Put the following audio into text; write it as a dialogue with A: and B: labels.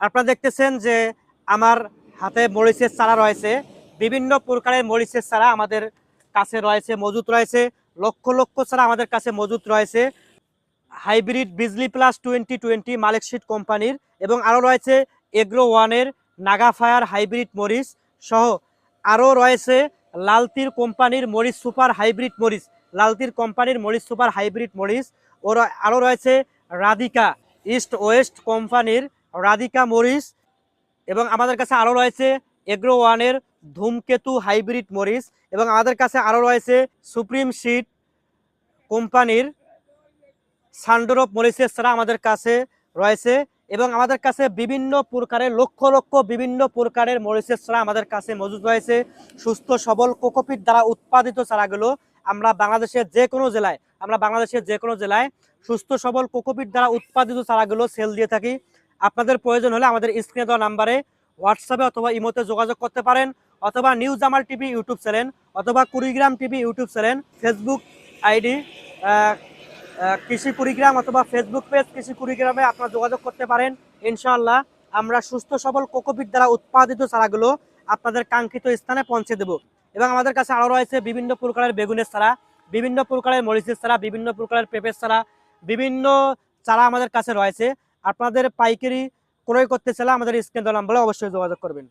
A: আপনারা দেখতেছেন যে আমার হাতে মরিচের চারা রয়েছে। বিভিন্ন প্রকারের মরিচের চারা আমাদের কাছে রয়েছে, মজুত রয়েছে। লক্ষ লক্ষ চারা আমাদের কাছে মজুত রয়েছে। Hybrid Bijli plus twenty twenty Malik seed কোম্পানির এবং আরও রয়েছে এগ্রো ওয়ানের নাগা ফায়ার হাইব্রিড মরিচ সহ আরও রয়েছে লালতির কোম্পানির মরিচ সুপার হাইব্রিড মরিচ, লালতির কোম্পানির মরিচ সুপার হাইব্রিড মরিচ। ওর আরও রয়েছে রাধিকা, ইস্ট ওয়েস্ট কোম্পানির রাধিকা মরিচ এবং আমাদের কাছে আরও রয়েছে এগ্রো ওয়ানের ধূমকেতু হাইব্রিড মরিচ এবং আমাদের কাছে আরও রয়েছে সুপ্রিম সিড কোম্পানির সান্ডরোপ মরিচের ছাড়া আমাদের কাছে রয়েছে এবং আমাদের কাছে বিভিন্ন প্রকারের, লক্ষ লক্ষ বিভিন্ন প্রকারের মরিচের ছাড়া আমাদের কাছে মজুদ রয়েছে। সুস্থ, সবল কোকোপিট দ্বারা উৎপাদিত চারাগুলো আমরা বাংলাদেশের যে কোনো জেলায়, আমরা বাংলাদেশের যে কোনো জেলায় সুস্থ, সবল কোকোপিট দ্বারা উৎপাদিত চারাগুলো সেল দিয়ে থাকি। আপনাদের প্রয়োজন হলে আমাদের স্ক্রিনে দেওয়া নাম্বারে হোয়াটসঅ্যাপে অথবা ইমোতে যোগাযোগ করতে পারেন, অথবা news Jamal TV YouTube channel, অথবা Kurigram TV YouTube channel, Facebook ID Krishi Kurigram অথবা ফেসবুক পেজ কৃষি কুড়িগ্রামে আপনারা যোগাযোগ করতে পারেন। ইনশাআল্লাহ আমরা সুস্থ, সবল কোকোপিট দ্বারা উৎপাদিত চারাগুলো আপনাদের কাঙ্ক্ষিত স্থানে পৌঁছে দেব। এবং আমাদের কাছে আরও রয়েছে বিভিন্ন প্রকারের বেগুনের চারা, বিভিন্ন প্রকারের মরিচের চারা, বিভিন্ন প্রকারের পেঁপের চারা, বিভিন্ন চারা আমাদের কাছে রয়েছে। আপনাদের পাইকারি ক্রয় করতে চাইলে আমাদের স্ক্রিন নাম্বারে অবশ্যই যোগাযোগ করবেন।